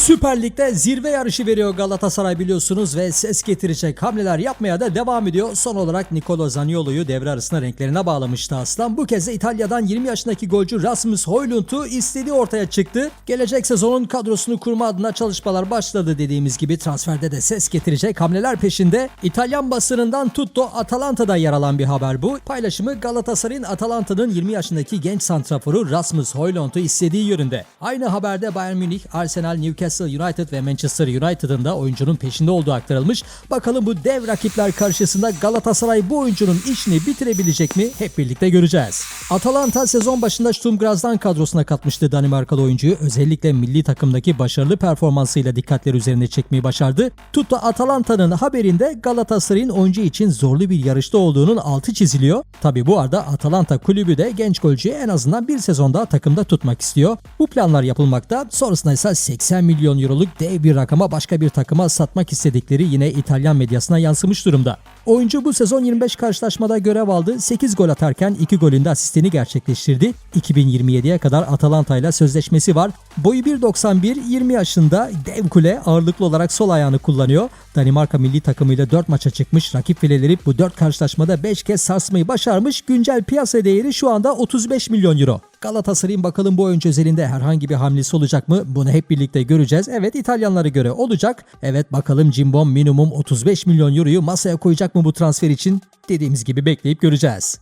Süper Lig'de zirve yarışı veriyor Galatasaray biliyorsunuz ve ses getirecek hamleler yapmaya da devam ediyor. Son olarak Nicolo Zaniolo'yu devre arasında renklerine bağlamıştı Aslan. Bu kez de İtalya'dan 20 yaşındaki golcü Rasmus Højlund'u istediği ortaya çıktı. Gelecek sezonun kadrosunu kurma adına çalışmalar başladı dediğimiz gibi transferde de ses getirecek hamleler peşinde. İtalyan basınından tutto Atalanta'da yer alan bir haber bu. Paylaşımı Galatasaray'ın Atalanta'nın 20 yaşındaki genç santraforu Rasmus Højlund'u istediği yönünde. Aynı haberde Bayern Münih, Arsenal, Newcastle United ve Manchester United'ın da oyuncunun peşinde olduğu aktarılmış. Bakalım bu dev rakipler karşısında Galatasaray bu oyuncunun işini bitirebilecek mi? Hep birlikte göreceğiz. Atalanta sezon başında Sturm Graz'dan kadrosuna katmıştı Danimarkalı oyuncuyu. Özellikle milli takımdaki başarılı performansıyla dikkatleri üzerine çekmeyi başardı. Tuttu Atalanta'nın haberinde Galatasaray'ın oyuncu için zorlu bir yarışta olduğunun altı çiziliyor. Tabi bu arada Atalanta kulübü de genç golcüyü en azından bir sezon daha takımda tutmak istiyor. Bu planlar yapılmakta. Sonrasında ise 80 milyon euroluk dev bir rakama başka bir takıma satmak istedikleri yine İtalyan medyasına yansımış durumda. Oyuncu bu sezon 25 karşılaşmada görev aldı. 8 gol atarken 2 golünde asistini gerçekleştirdi. 2027'ye kadar Atalanta ile sözleşmesi var. Boyu 1.91, 20 yaşında dev kule ağırlıklı olarak sol ayağını kullanıyor. Danimarka milli takımıyla 4 maça çıkmış. Rakip fileleri bu 4 karşılaşmada 5 kez sarsmayı başarmış. Güncel piyasa değeri şu anda 35 milyon euro. Galatasaray'ın bakalım bu oyuncu özelinde herhangi bir hamlesi olacak mı? Bunu hep birlikte göreceğiz. Evet İtalyanlara göre olacak. Evet bakalım Cimbom minimum 35 milyon euroyu masaya koyacak mı bu transfer için? Dediğimiz gibi bekleyip göreceğiz.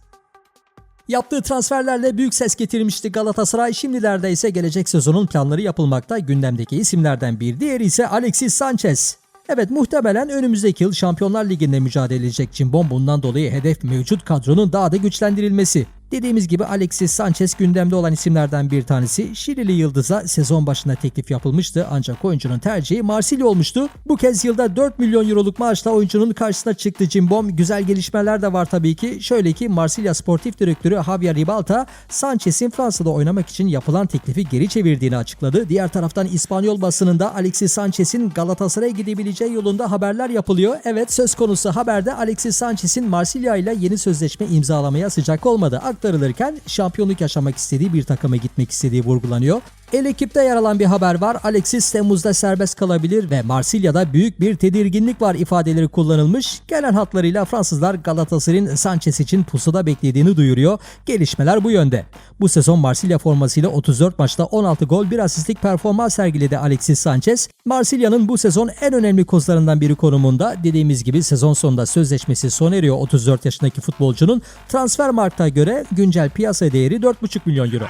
Yaptığı transferlerle büyük ses getirmişti Galatasaray. Şimdilerde ise gelecek sezonun planları yapılmakta. Gündemdeki isimlerden bir diğeri ise Alexis Sanchez. Evet muhtemelen önümüzdeki yıl Şampiyonlar Ligi'nde mücadele edecek Cimbom bundan dolayı hedef mevcut kadronun daha da güçlendirilmesi. Dediğimiz gibi Alexis Sanchez gündemde olan isimlerden bir tanesi. Şilili Yıldız'a sezon başında teklif yapılmıştı ancak oyuncunun tercihi Marsilya olmuştu. Bu kez yılda 4 milyon euroluk maaşla oyuncunun karşısına çıktı Cimbom. Güzel gelişmeler de var tabii ki. Şöyle ki Marsilya Sportif Direktörü Javier Ribalta Sanchez'in Fransa'da oynamak için yapılan teklifi geri çevirdiğini açıkladı. Diğer taraftan İspanyol basınında Alexis Sanchez'in Galatasaray'a gidebileceği yolunda haberler yapılıyor. Evet söz konusu haberde Alexis Sanchez'in Marsilya ile yeni sözleşme imzalamaya sıcak olmadı aktarılırken şampiyonluk yaşamak istediği bir takıma gitmek istediği vurgulanıyor. El ekipte yer alan bir haber var. Alexis Temmuz'da serbest kalabilir ve Marsilya'da büyük bir tedirginlik var ifadeleri kullanılmış. Gelen hatlarıyla Fransızlar Galatasaray'ın Sanchez için pusuda beklediğini duyuruyor. Gelişmeler bu yönde. Bu sezon Marsilya formasıyla 34 maçta 16 gol bir asistlik performans sergiledi Alexis Sanchez. Marsilya'nın bu sezon en önemli kozlarından biri konumunda. Dediğimiz gibi sezon sonunda sözleşmesi sona eriyor 34 yaşındaki futbolcunun. Transfer markta göre güncel piyasa değeri 4,5 milyon euro.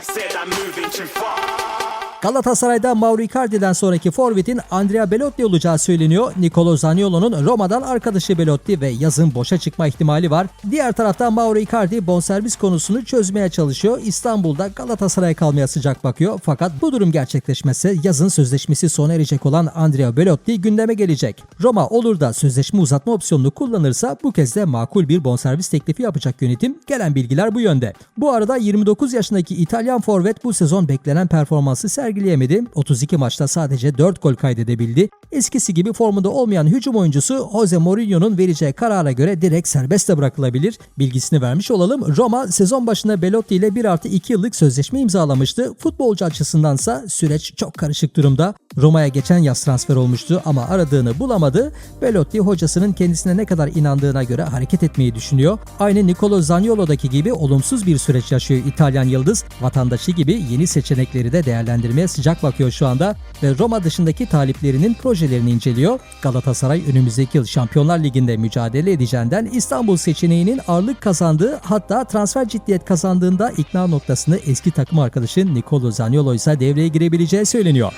Galatasaray'da Mauro Icardi'den sonraki forvetin Andrea Belotti olacağı söyleniyor. Nicolo Zaniolo'nun Roma'dan arkadaşı Belotti ve yazın boşa çıkma ihtimali var. Diğer taraftan Mauro Icardi bonservis konusunu çözmeye çalışıyor. İstanbul'da Galatasaray'a kalmaya sıcak bakıyor. Fakat bu durum gerçekleşmezse yazın sözleşmesi sona erecek olan Andrea Belotti gündeme gelecek. Roma olur da sözleşme uzatma opsiyonunu kullanırsa bu kez de makul bir bonservis teklifi yapacak yönetim. Gelen bilgiler bu yönde. Bu arada 29 yaşındaki İtalyan forvet bu sezon beklenen performansı sergileyemedi. 32 maçta sadece 4 gol kaydedebildi. Eskisi gibi formunda olmayan hücum oyuncusu Jose Mourinho'nun vereceği karara göre direkt serbest de bırakılabilir. Bilgisini vermiş olalım. Roma sezon başında Belotti ile 1 artı 2 yıllık sözleşme imzalamıştı. Futbolcu açısındansa süreç çok karışık durumda. Roma'ya geçen yaz transfer olmuştu ama aradığını bulamadı. Belotti hocasının kendisine ne kadar inandığına göre hareket etmeyi düşünüyor. Aynı Nicolo Zaniolo'daki gibi olumsuz bir süreç yaşıyor İtalyan yıldız. Vatandaşı gibi yeni seçenekleri de değerlendirmeye sıcak bakıyor şu anda ve Roma dışındaki taliplerinin projelerini inceliyor. Galatasaray önümüzdeki yıl Şampiyonlar Ligi'nde mücadele edeceğinden İstanbul seçeneğinin ağırlık kazandığı hatta transfer ciddiyet kazandığında ikna noktasını eski takım arkadaşı Nicolo Zaniolo ise devreye girebileceği söyleniyor.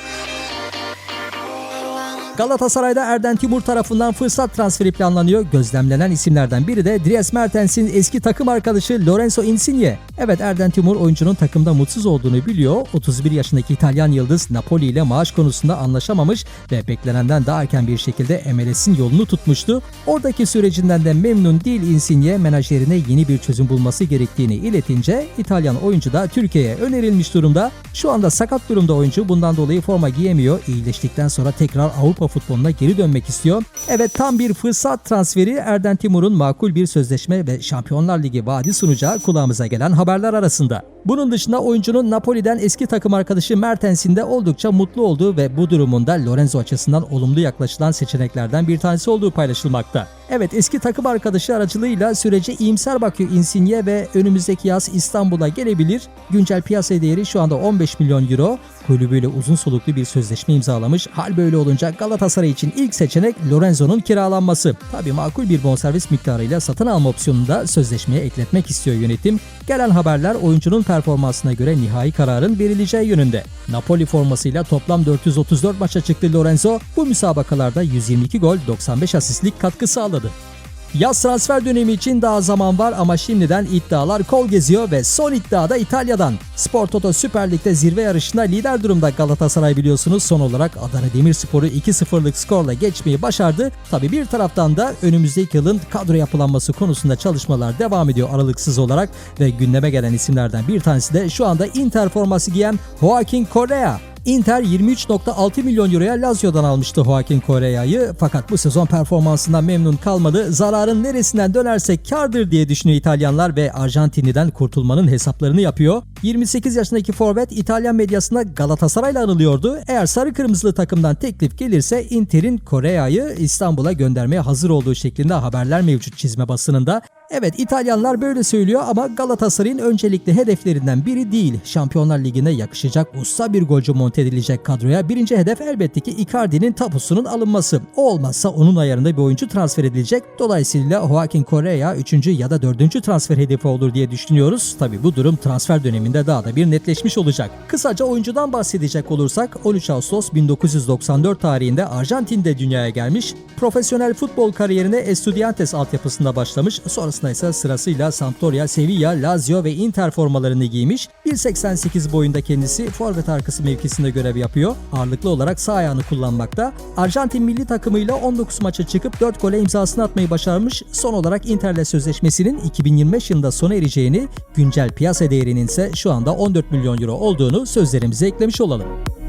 Galatasaray'da Erden Timur tarafından fırsat transferi planlanıyor. Gözlemlenen isimlerden biri de Dries Mertens'in eski takım arkadaşı Lorenzo Insigne. Evet Erden Timur oyuncunun takımda mutsuz olduğunu biliyor. 31 yaşındaki İtalyan yıldız Napoli ile maaş konusunda anlaşamamış ve beklenenden daha erken bir şekilde MLS'in yolunu tutmuştu. Oradaki sürecinden de memnun değil Insigne menajerine yeni bir çözüm bulması gerektiğini iletince İtalyan oyuncu da Türkiye'ye önerilmiş durumda. Şu anda sakat durumda oyuncu bundan dolayı forma giyemiyor. İyileştikten sonra tekrar Avrupa futboluna geri dönmek istiyor. Evet tam bir fırsat transferi Erden Timur'un makul bir sözleşme ve Şampiyonlar Ligi vaadi sunacağı kulağımıza gelen haberler arasında. Bunun dışında oyuncunun Napoli'den eski takım arkadaşı Mertens'in de oldukça mutlu olduğu ve bu durumunda Lorenzo açısından olumlu yaklaşılan seçeneklerden bir tanesi olduğu paylaşılmakta. Evet eski takım arkadaşı aracılığıyla sürece iyimser bakıyor Insigne ve önümüzdeki yaz İstanbul'a gelebilir. Güncel piyasa değeri şu anda 15 milyon euro. Kulübüyle uzun soluklu bir sözleşme imzalamış. Hal böyle olunca Galatasaray için ilk seçenek Lorenzo'nun kiralanması. Tabii makul bir bonservis miktarıyla satın alma opsiyonunu da sözleşmeye ekletmek istiyor yönetim. Gelen haberler oyuncunun performansına göre nihai kararın verileceği yönünde. Napoli formasıyla toplam 434 maça çıktı Lorenzo. Bu müsabakalarda 122 gol 95 asistlik katkı sağladı. Yaz transfer dönemi için daha zaman var ama şimdiden iddialar kol geziyor ve son iddia da İtalya'dan. Spor Toto Süper Lig'de zirve yarışında lider durumda Galatasaray biliyorsunuz. Son olarak Adana Demirspor'u 2-0'lık skorla geçmeyi başardı. Tabi bir taraftan da önümüzdeki yılın kadro yapılanması konusunda çalışmalar devam ediyor aralıksız olarak ve gündeme gelen isimlerden bir tanesi de şu anda Inter forması giyen Joaquin Correa. Inter 23.6 milyon euroya Lazio'dan almıştı Joaquin Correa'yı fakat bu sezon performansından memnun kalmadı. Zararın neresinden dönerse kardır diye düşünüyor İtalyanlar ve Arjantinli'den kurtulmanın hesaplarını yapıyor. 28 yaşındaki forvet İtalyan medyasında Galatasaray'la anılıyordu. Eğer sarı kırmızılı takımdan teklif gelirse Inter'in Correa'yı İstanbul'a göndermeye hazır olduğu şeklinde haberler mevcut çizme basınında. Evet İtalyanlar böyle söylüyor ama Galatasaray'ın öncelikli hedeflerinden biri değil. Şampiyonlar Ligi'ne yakışacak usta bir golcü monte edilecek kadroya birinci hedef elbette ki Icardi'nin tapusunun alınması. O olmazsa onun ayarında bir oyuncu transfer edilecek. Dolayısıyla Joaquin Correa 3. ya da 4. transfer hedefi olur diye düşünüyoruz. Tabi bu durum transfer döneminde daha da bir netleşmiş olacak. Kısaca oyuncudan bahsedecek olursak 13 Ağustos 1994 tarihinde Arjantin'de dünyaya gelmiş. Profesyonel futbol kariyerine Estudiantes altyapısında başlamış. Sonrasında ise sırasıyla Sampdoria, Sevilla, Lazio ve Inter formalarını giymiş. 1.88 boyunda kendisi forvet arkası mevkisinde görev yapıyor. Ağırlıklı olarak sağ ayağını kullanmakta. Arjantin milli takımıyla 19 maça çıkıp 4 gole imzasını atmayı başarmış. Son olarak Inter'le sözleşmesinin 2025 yılında sona ereceğini, güncel piyasa değerinin ise şu anda 14 milyon euro olduğunu sözlerimize eklemiş olalım.